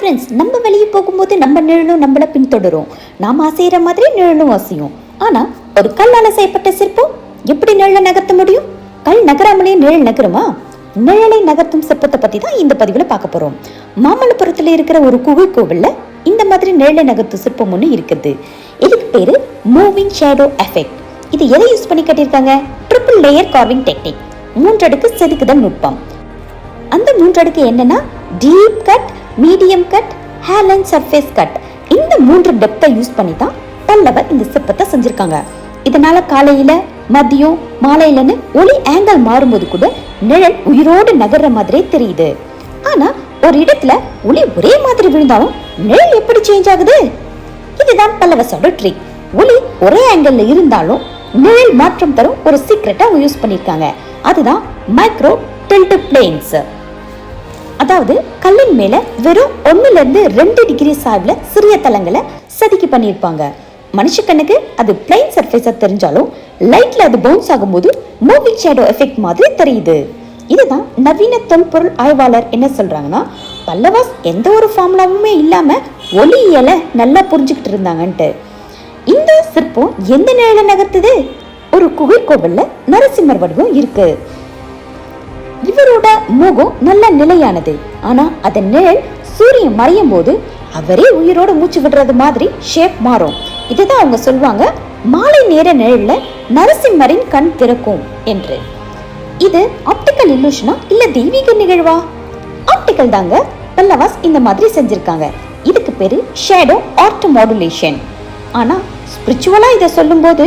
Friends நம்ம வெளியே போகும்போது நம்ம நிழலும் நம்மளை பின்தொடரும். நாம் ஆசைகிற மாதிரி நிழலும் அசையும். ஆனால் ஒரு கல்லால் செய்யப்பட்ட சிற்பம் எப்படி நிழலை நகர்த்த முடியும்? கல் நகராமலே நிழல் நகருமா? நிழலை நகர்த்தும் சிற்பத்தை பற்றி தான் இந்த பதிவில் பார்க்க போகிறோம் மாமல்லபுரத்தில் இருக்கிற ஒரு குகை கோவிலில் இந்த மாதிரி நிழலை நகர்த்தும் சிற்பம் ஒன்று இருக்குது. இதுக்கு பேர் மூவிங் ஷேடோ எஃபெக்ட். இது எதை யூஸ் பண்ணி கட்டியிருக்காங்க? Triple layer carving technique. மூன்றடுக்கு செதுக்குதல் நுட்பம். அந்த மூன்றடுக்கு என்னன்னா டீப் கட் மீடியம் கட் ஹேலன் சர்ஃபேஸ் கட் இந்த மூன்று டெப்த்தை யூஸ் பண்ணி தான் பல்லவர் இந்த சிற்பத்தை செஞ்சுருக்காங்க. இதனால காலையில மதியம் மாலையிலன்னு ஒளி ஆங்கிள் மாறும்போது கூட நிழல் உயிரோடு நகர்ற மாதிரியே தெரியுது. ஆனா ஒரு இடத்துல ஒளி ஒரே மாதிரி விழுந்தாலும் நிழல் எப்படி சேஞ்ச் ஆகுது? இதுதான் பல்லவசோட ட்ரிக் ஒளி ஒரே ஆங்கிள் இருந்தாலும் நிழல் மாற்றம் தரும் ஒரு சீக்ரெட்டை அவங்க யூஸ் பண்ணியிருக்காங்க அதுதான் மைக்ரோ டெல்ட் பிளேன்ஸ் அதாவது கல்லின் மேல வெறும் ஒன்னுல இருந்து ரெண்டு டிகிரி சாய்வுல சிறிய தளங்களை சதுக்கி பண்ணியிருப்பாங்க. மனுஷ கண்ணுக்கு அது பிளைன் சர்ஃபேஸா தெரிஞ்சாலும் லைட்ல அது பவுன்ஸ் ஆகும்போது மூவிங் ஷேடோ எஃபெக்ட் மாதிரி தெரியுது. இதுதான் நவீன தொல்பொருள் ஆய்வாளர் என்ன சொல்றாங்கன்னா பல்லவாஸ் எந்த ஒரு ஃபார்முலாவுமே இல்லாம ஒளியியலை நல்லா புரிஞ்சுக்கிட்டு இருந்தாங்கன்ட்டு. இந்த சிற்பம் எந்த நிலையில நகர்த்துது? ஒரு குகை கோவில்ல நரசிம்மர் வடிவம் இருக்கு. இவரோட முகம் நல்ல நிலையானது. ஆனா அதன் நிழல் சூரியன் மறையும் போது அவரே உயிரோட மூச்சு விடுறது மாதிரி ஷேப் மாறும். இதுதான் அவங்க சொல்லுவாங்க மாலை நேர நிழல்ல நரசிம்மரின் கண் திறக்கும் என்று. இது ஆப்டிக்கல் இல்லூஷனா இல்ல தெய்வீக நிகழ்வா? ஆப்டிக்கல் தாங்க பல்லவாஸ் இந்த மாதிரி செஞ்சிருக்காங்க. இதுக்கு பேரு ஷேடோ ஆர்ட் மாடுலேஷன் ஆனா ஸ்பிரிச்சுவலா இதை சொல்லும்போது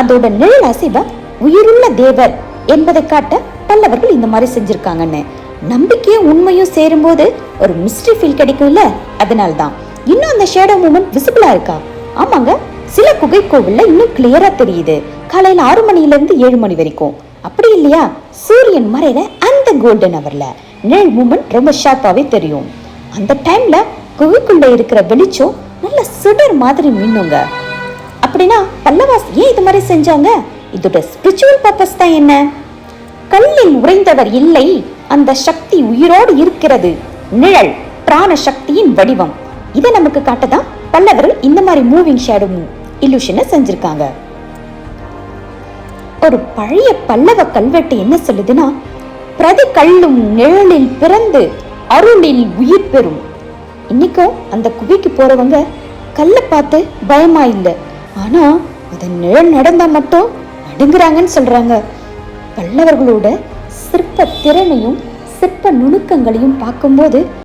அதோட நிழல் அசைவ உயிருள்ள தேவர் என்பதை காட்ட பல்லவர்கள் இந்த மாதிரி செஞ்சிருக்காங்கன்னு. நம்பிக்கையும் உண்மையும் சேரும்போது ஒரு மிஸ்ட்ரி ஃபீல் கிடைக்கும்ல? அதனால தான் இன்னும் அந்த ஷேடோ மூமெண்ட் விசிபிளா இருக்கா? ஆமாங்க. சில குகை கோவில்ல இன்னும் கிளியரா தெரியுது. காலையில ஆறு மணில இருந்து ஏழு மணி வரைக்கும். அப்படி இல்லையா? சூரியன் மறையிற அந்த கோல்டன் அவர்ல நிழல் மூமெண்ட் ரொம்ப ஷார்ப்பாவே தெரியும். அந்த டைம்ல குகைக்குள்ள இருக்கிற வெளிச்சம் நல்ல சுடர் மாதிரி மின்னுங்க. அப்படின்னா பல்லவாஸ் ஏன் இது மாதிரி செஞ்சாங்க? இதோட ஸ்பிரிச்சுவல் பர்பஸ் தான் என்ன? கல்லில் உறைந்தவர் இல்லை. அந்த சக்தி உயிரோடு இருக்கிறது. நிழல் பிராண சக்தியின் வடிவம். இதை நமக்கு காட்டதான் பல்லவர்கள் இந்த மாதிரி மூவிங் ஷேடோ இல்லூஷனை செஞ்சிருக்காங்க. ஒரு பழைய பல்லவ கல்வெட்டு என்ன சொல்லுதுன்னா பிரதி கல்லும் நிழலில் பிறந்து அருளில் உயிர் பெறும். இன்னைக்கும் அந்த குவிக்கு போறவங்க கல்லை பார்த்து பயமா இல்லை. ஆனா அதன் நிழல் நடந்தா மட்டும் நடுங்குறாங்கன்னு சொல்றாங்க. பல்லவர்களோட சிற்ப திறனையும் சிற்ப நுணுக்கங்களையும் பார்க்கும்போது